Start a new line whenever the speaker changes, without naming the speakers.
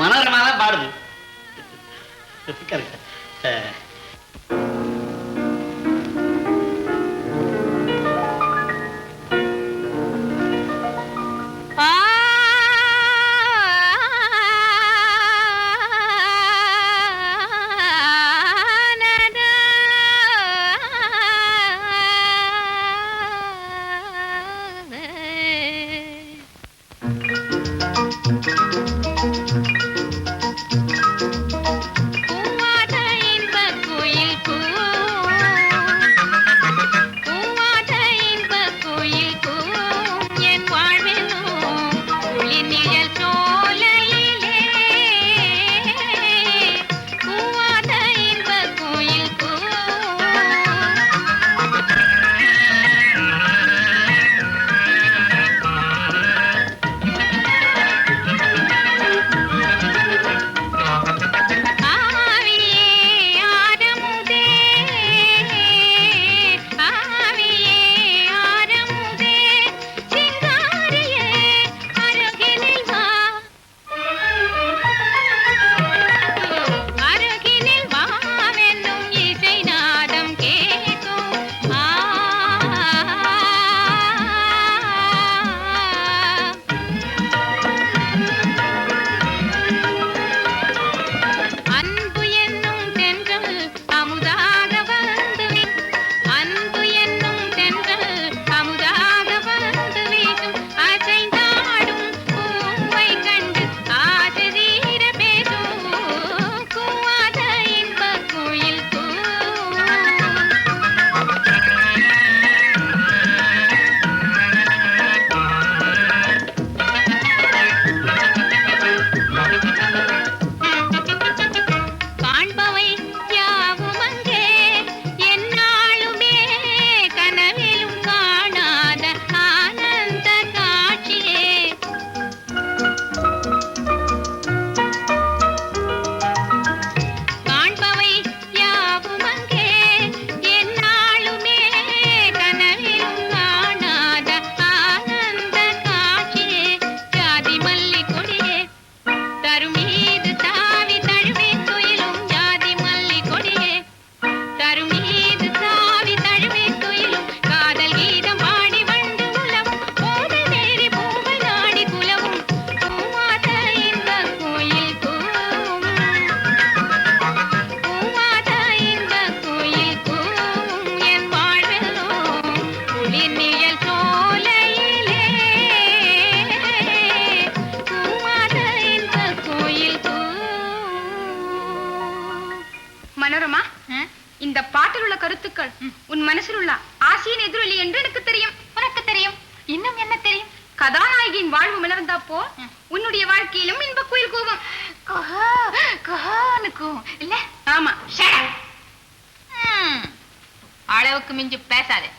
மனோரமா தான் பாடுது.
கரெக்ட். இந்த
பாட்டில் உள்ள கருத்துக்கள் உன் மனசில் உள்ள ஆசியின் எதிரொலி என்று எனக்கு தெரியும்.
உனக்கு தெரியும். இன்னும் என்ன தெரியும்?
கதாநாயகியின் வாழ்வு மலர்ந்தா போ. உன்னுடைய வாழ்க்கையிலும் இன்ப குயில் கூவும்.
கூவும். இல்ல?
ஆமா.
அளவுக்கு மிஞ்சு பேசாதே.